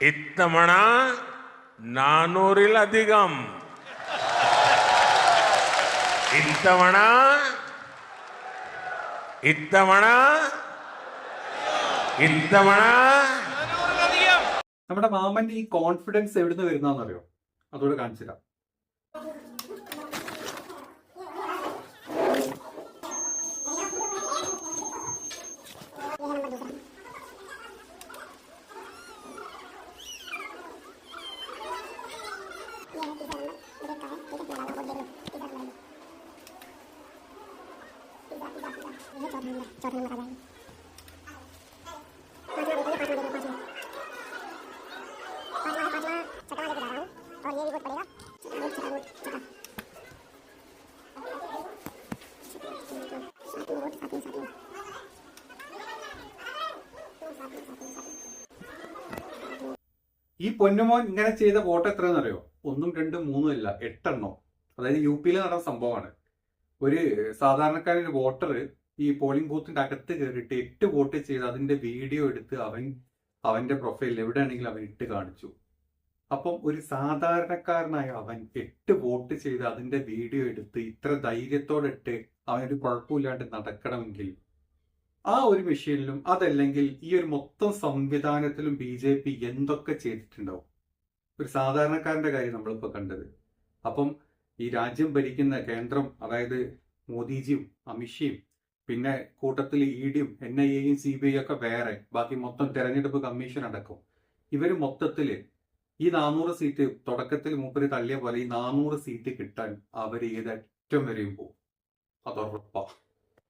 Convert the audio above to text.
ഇത്തവണ നാനൂറിലധികം. ഇത്തവണ ഇത്തവണ ഇത്തവണ. നമ്മുടെ മാമന്റെ ഈ കോൺഫിഡൻസ് എവിടുന്ന് വരുന്നതെന്നറിയോ അതോടെ ഈ പൊന്നുമോൻ ഇങ്ങനെ ചെയ്ത വോട്ട് എത്രയെന്ന് അറിയോ? ഒന്നും രണ്ടും മൂന്നും ഇല്ല എട്ടെണ്ണം. അതായത് യു പിയിൽ നടന്ന സംഭവമാണ്. ഒരു സാധാരണക്കാരൻ വോട്ടർ ഈ പോളിംഗ് ബൂത്തിന്റെ അകത്ത് കയറിയിട്ട് എട്ട് വോട്ട് ചെയ്ത് അതിന്റെ വീഡിയോ എടുത്ത് അവൻ അവന്റെ പ്രൊഫൈലിൽ എവിടെയാണെങ്കിലും അവൻ ഇട്ട് കാണിച്ചു. അപ്പം ഒരു സാധാരണക്കാരനായ അവൻ എട്ട് വോട്ട് ചെയ്ത് അതിന്റെ വീഡിയോ എടുത്ത് ഇത്ര ധൈര്യത്തോടെ ഇട്ട് അവനൊരു കുഴപ്പമില്ലാണ്ട് നടക്കണമെങ്കിൽ ആ ഒരു മെഷീനിലും അതല്ലെങ്കിൽ ഈ ഒരു മൊത്തം സംവിധാനത്തിലും ബി ജെ പി എന്തൊക്കെ ചെയ്തിട്ടുണ്ടാവും? ഒരു സാധാരണക്കാരന്റെ കാര്യം നമ്മളിപ്പോ കണ്ടത്. അപ്പം ഈ രാജ്യം ഭരിക്കുന്ന കേന്ദ്രം അതായത് മോദിജിയും അമിത്ഷയും പിന്നെ കൂട്ടത്തിൽ ഇ ഡിയും എൻ ഐ എയും സി ബി ഐ ഒക്കെ വേറെ. ബാക്കി മൊത്തം തെരഞ്ഞെടുപ്പ് കമ്മീഷൻ അടക്കം. ഇവർ മൊത്തത്തിൽ ഈ നാനൂറ് സീറ്റ് തുടക്കത്തിൽ മൂപ്പര് തള്ളിയ പോലെ ഈ നാനൂറ് സീറ്റ് കിട്ടാൻ അവർ ഏതറ്റം വരെയും പോകും. അതുറപ്പാ